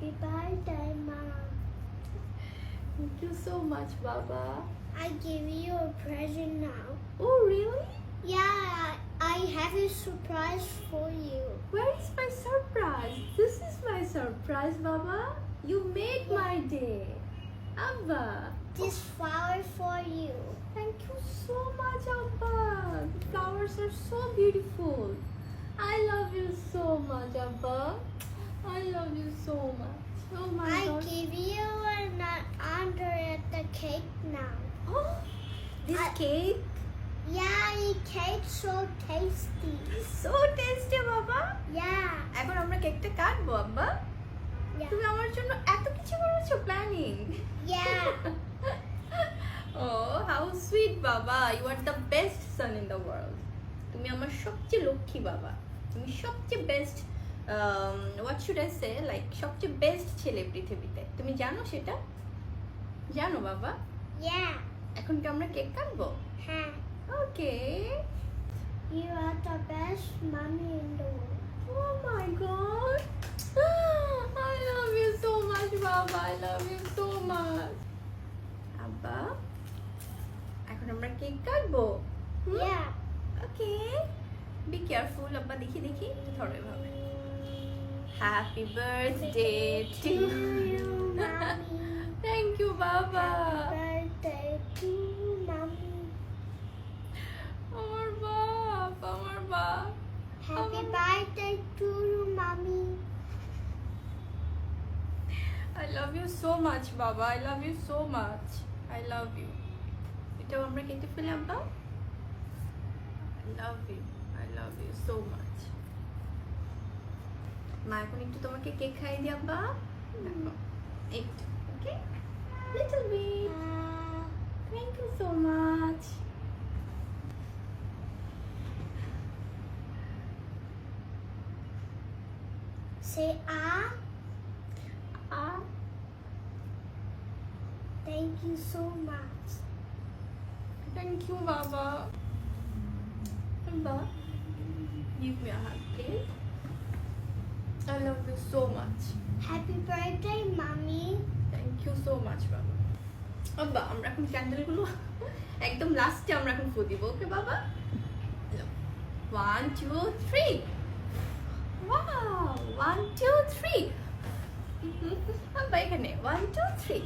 Happy birthday, Mom. Thank you so much, Baba. I give you a present now. Oh, really? Yeah, I have a surprise for you. Where is my surprise? This is my surprise, Baba. You made my day. Abba. This flower for you. Thank you so much, Abba. The flowers are so beautiful. I love you so much, Abba. I love you so much. Oh my I god. give you an under at the cake now. Oh, this I- cake Yeah, the cake so tasty. so tasty, বাবা Yeah, এখন আমরা কেকটা কাটবো আব্বা তুমি আমার জন্য এত কিছু করেছ planning yeah. Oh, how sweet, Baba. You are the best son in the world. তুমি আমার সবচেয়ে লক্ষ্মী বাবা তুমি সবচেয়ে best what should I say like সবচেয়ে বেস্ট ছেলে পৃথিবীতে তুমি জানো সেটা জানো বাবা. এখন কি আমরা কেক কাটবো Huh. Okay You are the best mommy in the world. Oh my god. I love you so much, Baba. I love you so much. আব্বা এখন আমরা কেক কাটবো Yeah. ওকে বি কেয়ারফুল আব্বা দেখি দেখি ধরো এভাবে happy birthday to you, mommy. Thank you বাবা birthday to mommy. আমার বাপ আমার বাপ Happy Um, birthday to you, mommy. I love you so much বাবা I love you so much I love you এটাও আমরা কেটে ফেলি আব্বা I love you I love you so much মা এখন একটু তোমাকে কেক খাইয়ে দিই আব্বা দেখো একটু okay little bit Uh, thank you so much say ah. A Thank you so much. Thank you বাবা আব্বা give me a hug please I love you so much Happy birthday, mommy. Thank you so much বাবা বাবা আমরা এখন ক্যান্ডেলগুলো একদম লাস্টে আমরা এখন ফু দিব ওকে বাবা one two three one two three বাবা এখানে ওয়ান টু থ্রি